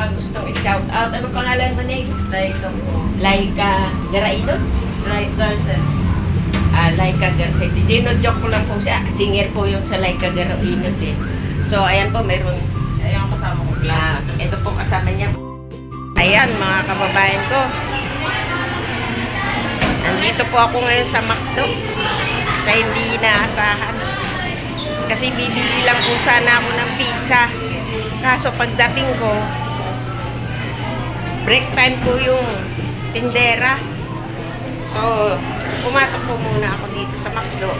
kang gustong i-shout out. Ano pangalan mo, Nate? Like po. Laika Garaidon? Right versus. Ah, Laika Garces. Dino-joke ko lang po siya. Singer po yung sa Laika Garaidon din. So, ayan po, mayroon Ayan kasama ko. Ah, ito po kasama niya. Ayan, mga kababayan ko. Nandito po ako ngayon sa McDo. Sa hindi inaasahan. Kasi bibili lang po sana ako ng pizza. Kaso pagdating ko, break time po yung tindera. So, pumasok po muna ako dito sa McDo.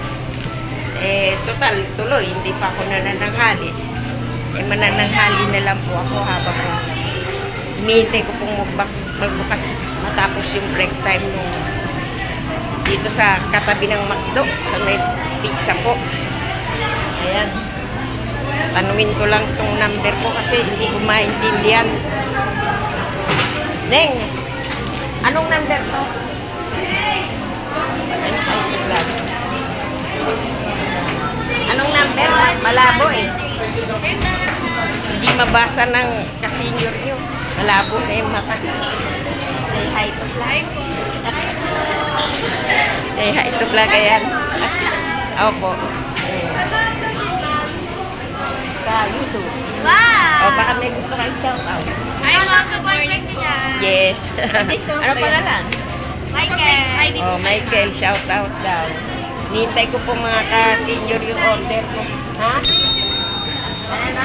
Eh, total, tuloy, hindi pa ako nanananghali eh manananghali na lang po ako habang hinihintay ko pong magbak, magbukas matapos yung break time nung dito sa katabi ng McDo sa may pizza po ayan tanungin ko lang tong number ko kasi hindi ko maintindihan Neng anong number to? Anong number? Malabo eh hindi mabasa ng kasenyor nyo. Malabo na yung mata. Say hi to vlog. Say hi to vlog, ayan. Opo. Sa YouTube. Wow! O, baka may gusto kayo shout out. Ay, mga ka-boyfriend niya. Yes. ano pangalan? Michael. Oh, Michael, shout out daw. Nintay ko po mga ka-senior yung order ko. Ha?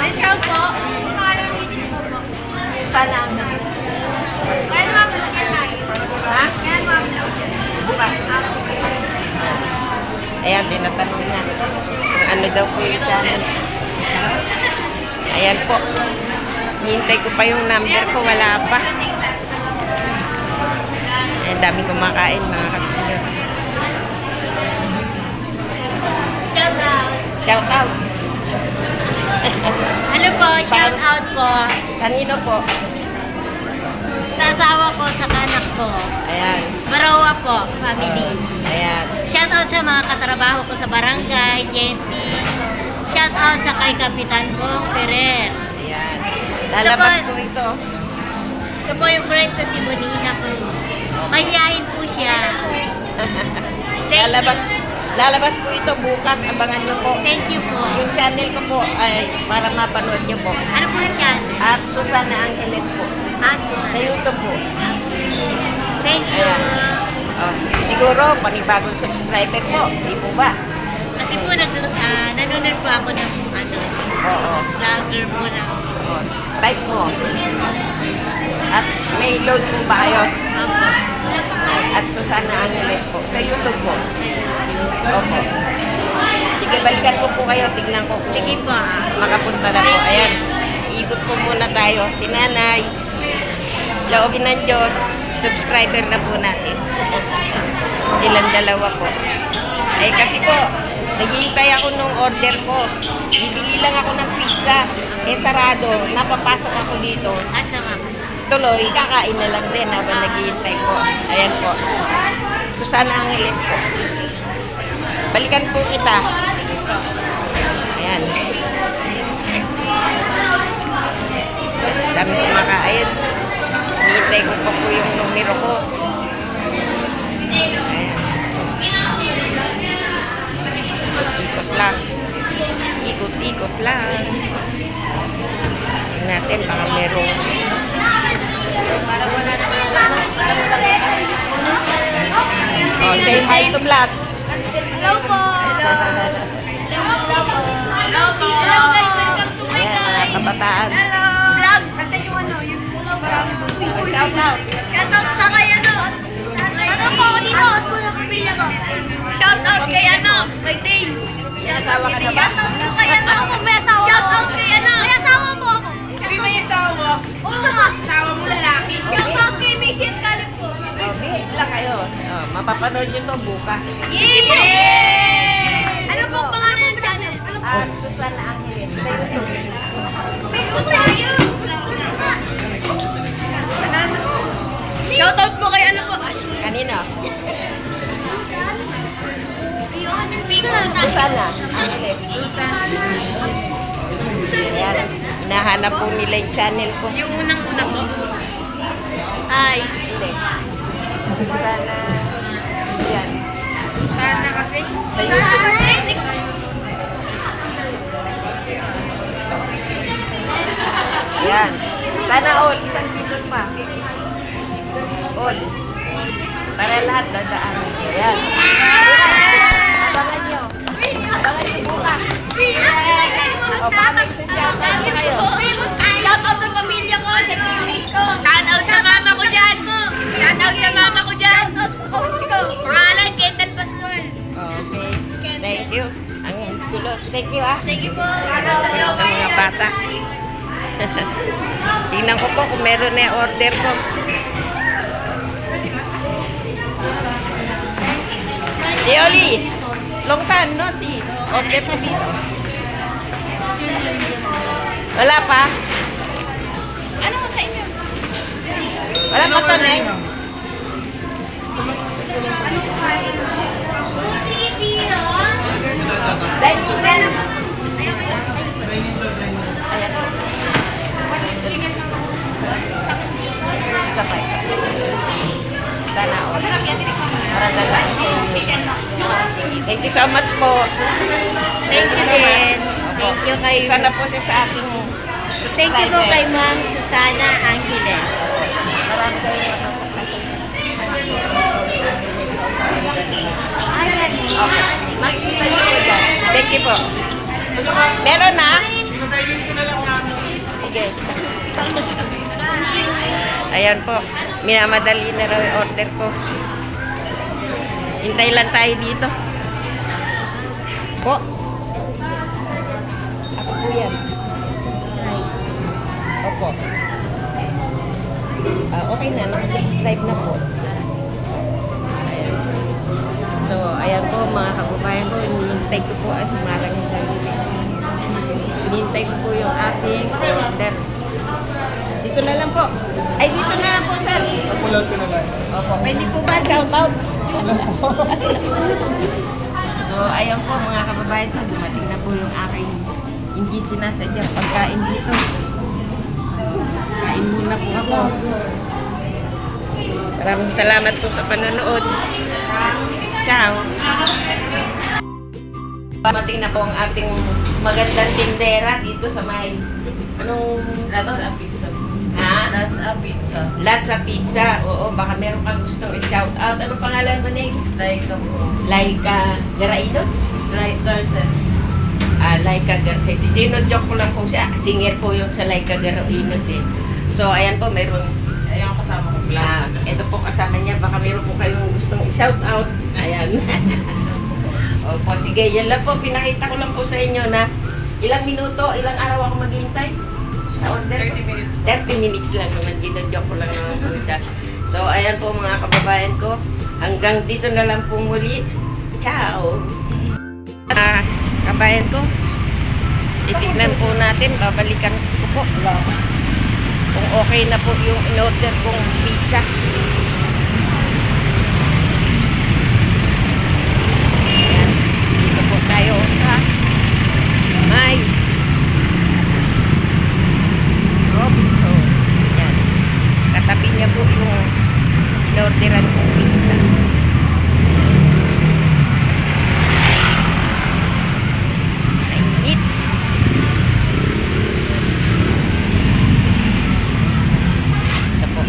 Discount po. Po. Sana ang nagis. Kaya naman vlog yan tayo. Ha? Kaya naman vlog. Bukas. Ayan, tinatanong niya. Ano daw po yung channel. Ayan po. Hintay ko pa yung number ko. Wala pa. Ayan, dami kumakain mga kasinyo. Shout out. Shout out. Ano po, shout out po Kanino po? sa asawa ko, sa anak ko. Ayan. Marawa po, family. Ayan. Shout out sa mga katrabaho ko sa barangay, JNT. Shout out sa kay Kapitan Bong Ferrer. Ayan. Lalabas po ito. Ito po yung friend ko si Monina Cruz. Mahihain po siya. Lalabas, lalabas po ito bukas. Abangan nyo po. Thank you po. Yung channel ko po ay para mapanood nyo po. Ano po yung channel? At Susana Angeles po. Ah, Sa Susan. YouTube po. Thank you. Ayan. Oh, siguro, panibagong subscriber po. Di po ba? Kasi po, nag, ah, nanonood po ako ng ano, Oo. vlogger po ng Oh, type mo. At may load po ba kayo? At Susana Angeles po. Sa YouTube po. Opo. Sige, balikan ko po kayo. Tignan ko Sige po. ah. makapunta na po. Ayan. Ikot po muna tayo. Si Nanay. Laobin ng Diyos. Subscriber na po natin. Silang dalawa po. Eh kasi po, naghihintay ako nung order ko. Bibili lang ako ng pizza. Eh sarado. Napapasok ako dito. Asa nga po? Tuloy, kakain na lang din habang naghihintay ko. Ayan po. Susana Angeles po. Balikan po kita. Ayan. Dami kumakain. Hinihintay ko pa po yung numero ko. Shout out. Shout out sa kay ano. Shout out po ako dito. At po sa pamilya ko. Shout out kay ano. Kay Dave. asawa ka na ba? Shout out po kay ano. Ako may asawa Shout out kay ano. May asawa po ako. Hindi may asawa. Oo nga. Asawa mo lalaki. Shout out kay Mission Calip po. Oh, behave lang kayo. Oh, mapapanood nyo to bukas. Po. Ano po pangalan ng channel? At Susana Angeles. Sa YouTube. Shout out po kay ano po? Kanino? Susana. Susana. Ayan. Nahanap po nila yung channel ko. Yung unang-una po. Ay. Hindi. Sana, yan. Sana kasi. Sa Sana YouTube. kasi. Yan. Sana all, isang pindot pa. All. Para lahat dadaan. Yan. Abangan nyo. Abangan nyo bukas. O, paano isa-shoutout nyo kayo? Shoutout sa pamilya ko, sa teammate ko. Shoutout sa mama ko dyan. Shoutout sa mama ko dyan. Pangalan, Kendall Pascual. Okay. Thank you. Ang gulo. Thank you ah. Thank you po. Shoutout sa Ang mga bata. Tingnan ko po kung meron na order ko. Yoli, long time no. Order mo dito. Wala pa? Ano ko sa inyo? Wala pa to, Neng? Dining na. Ayan. Sa Ah, sige. Thank you so much po. Thank you much. Thank you kay Isa na po siya sa ating subscriber. Thank you po kay Ma'am Susana Angeles. Marami kayong makakapasa. Okay. Makikita niyo po dyan. Thank you po. Meron na? Sige. Ayan po. Minamadali na raw yung order ko. Hintay lang tayo dito. Po. Ako po yan. Opo. Ah, okay na, nakasubscribe na po. So, ayan po mga kababayan ko, hinihintay ko po yung dalili. Hinihintay ko po yung ating order. Dito na lang po. Ay, dito na lang po, sir. Upload ko na lang. Opo, pwede po ba shout out? so, ayan po mga kababayan ko, dumating na po yung aking hindi sinasadyang pagkain dito. Kain muna po ako. Maraming salamat po sa panonood. Ciao! Dumating na po ang ating magandang tindera dito sa may... Anong... That's a pizza. Ha? That's a pizza. Latsa Pizza. Oo, baka meron kang gustong i-shout out. Ano pangalan mo, Neg? Like a po. Laika Garaino? Right, Garces. Ah, Laika Garces. Dino-joke ko lang po siya. Singer po yung sa Laika Garaino din. So, ayan po, meron. Ayun ang kasama ko Ah, vlog. ito po kasama niya. Baka meron po kayong gustong i-shout out. Ayan. Opo, sige. Yan lang po. Pinakita ko lang po sa inyo na ilang minuto, ilang araw ako maghihintay order. 30 minutes. 30 minutes lang naman, ginodyoke ko lang naman po siya. So, ayan po mga kababayan ko. Hanggang dito na lang po muli. Ciao! Ah, kabayan ko, titignan po natin, babalikan ko po. Kung okay na po yung in-order kong pizza. Ayan, dito po tayo sa may Robinson. Yan. Katabi niya po yung in-orderan kong pizza. Mainit. Ito po.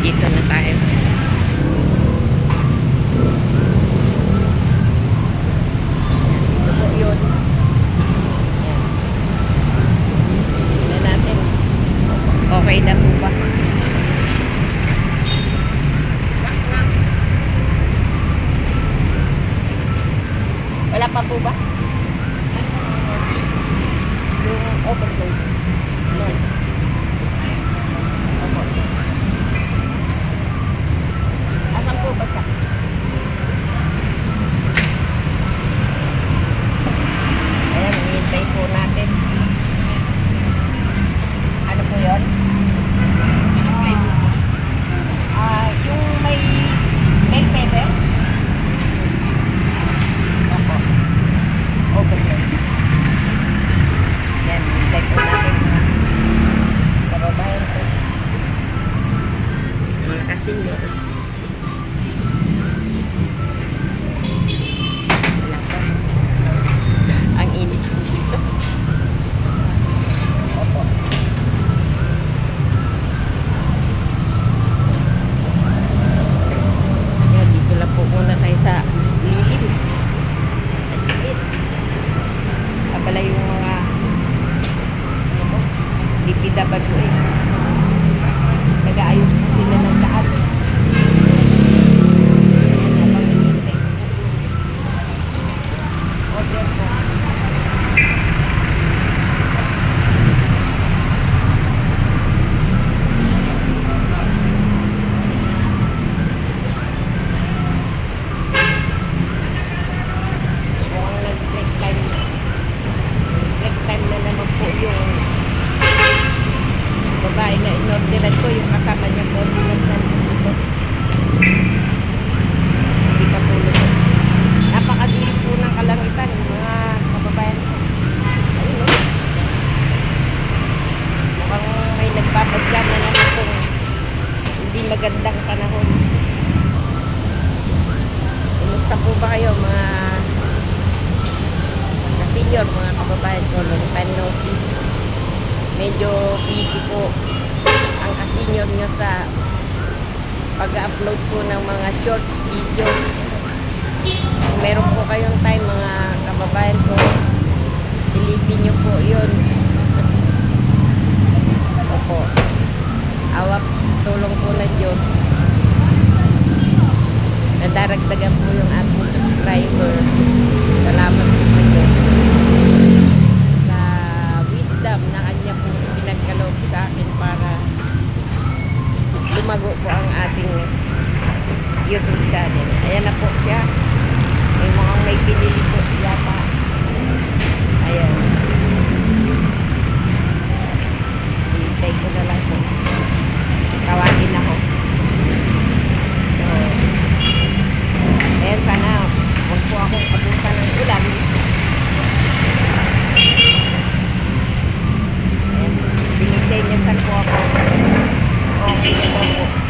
Dito na tayo. Ito po yun. Yan. Tingnan natin. Okay na po ba? Ka-senior, mga kababayan ko, long time no see. Medyo busy po ang ka-senior nyo sa pag-upload po ng mga shorts video. Kung meron po kayong time, mga kababayan ko, silipin nyo po yun. Opo. Awap, tulong po ng Diyos. Nadaragdagan po yung ating subscriber. Salamat po wisdom na kanya po pinagkaloob sa akin para lumago po ang ating YouTube channel. Ayan na po siya. May mukhang may pinili po siya pa. Ayan. Hintay ko na lang po. Tawagin ako. So, ayan sana huwag po akong abutan ng ulan. Ayan, po ako. Okay po.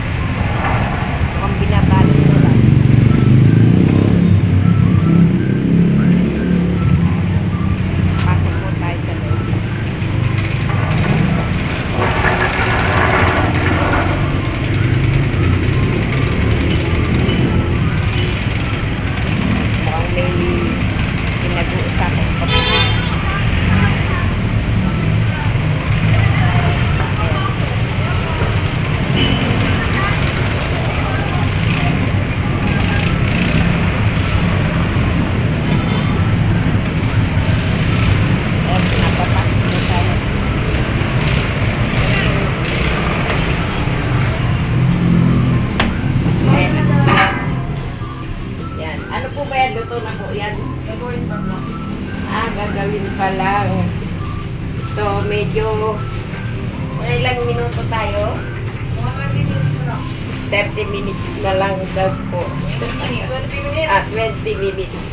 Na lang daw po. 20 minutes. Ah, 20 minutes.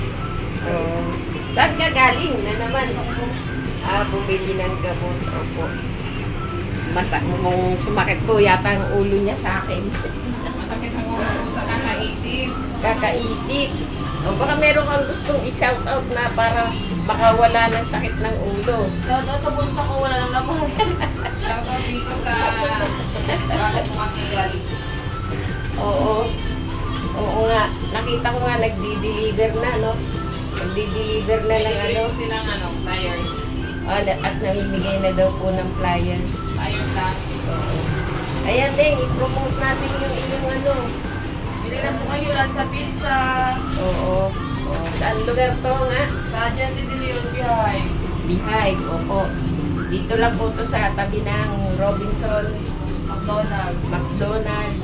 So, saan ka galing na naman? Ah, bumili ng gamot. Opo. Masak mong sumakit po yata ang ulo niya sa akin. Masakit ang ulo sa kakaisip. Kakaisip. O baka meron kang gustong i-shout out na para makawala ng sakit ng ulo. Shoutout sa bulsa ko, wala nang laman. Shoutout dito sa Bakit Makigal. Oo. Oo nga. Nakita ko nga nagdi-deliver na, no? Nagdi-deliver na ng ano. silang ano. Ah, na- at namimigay na daw po ng flyers. Tires lang. Oo. Ayan din, i-promote natin yung inyong ano. Bili na po kayo lang sa pizza. Oo. Oo. Saan lugar to nga? Sa Agente de Leon Bihay. Behind. Opo. Dito lang po to sa tabi ng Robinson McDonald's. McDonald.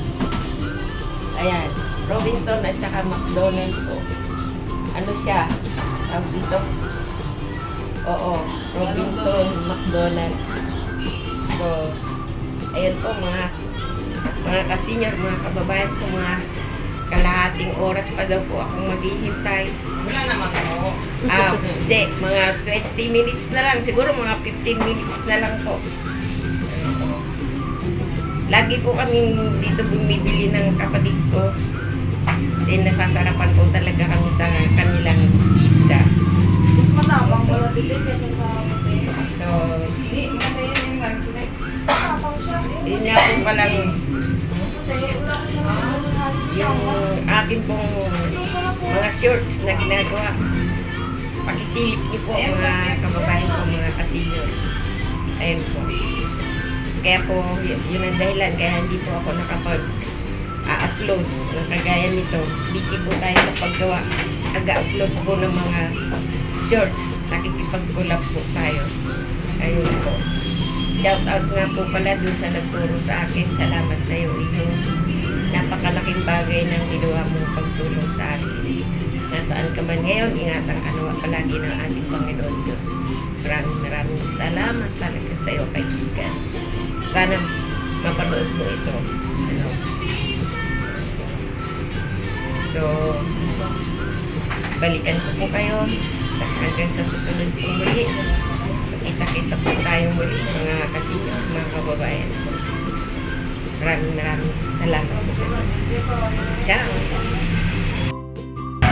Ayan. Robinson at saka McDonald po. Ano siya? Tawag dito? Oo. Robinson McDonald. So, ayan po mga mga kasenyor, mga kababayan ko, mga kalahating oras pa daw po akong maghihintay. Wala naman ako. Ah, hindi. Mga 20 minutes na lang. Siguro mga 15 minutes na lang po. Lagi po kami dito bumibili ng kapatid ko. Kasi nasasarapan po talaga kami sa kanilang pizza. Mas matapang wala dito kasi sa. So, Hindi, maganda yun yung ganito. yun nga po palang yung akin pong mga shorts na ginagawa. Pakisilip niyo po mga kababayan ko, mga kasinyo. Ayan po. Kaya po, yun ang dahilan. Kaya hindi po ako nakapag a-upload ng kagaya nito. Busy po tayo sa paggawa. Aga-upload po ng mga shorts. Nakikipag-collab po tayo. Ayun po. Shout out nga po pala dun sa nagturo sa akin. Salamat sa iyo. Yung napakalaking bagay ng ginawa mong pagtulong sa akin. Nasaan ka man ngayon, ingatan ka nawa palagi ng ating Panginoon Diyos. Maraming maraming salamat talaga sa iyo, kaibigan. Sana mapanood mo ito. Ano? So, balikan ko po kayo hanggang sa susunod pong muli. Kita-kita po tayo muli mga kasinyo, mga kababayan. Maraming maraming salamat po sa Diyos. Ciao!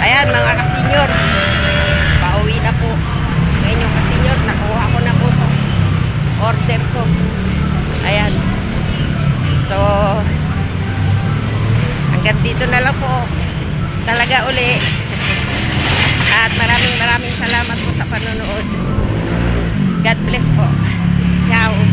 Ayan mga kasinyor, pauwi na po. Ngayon yung kasinyor, nakuha ko na po. Order ko. Ayan. So, hanggang dito na lang po. Talaga uli. At maraming maraming salamat po sa panonood. God bless po. Ciao.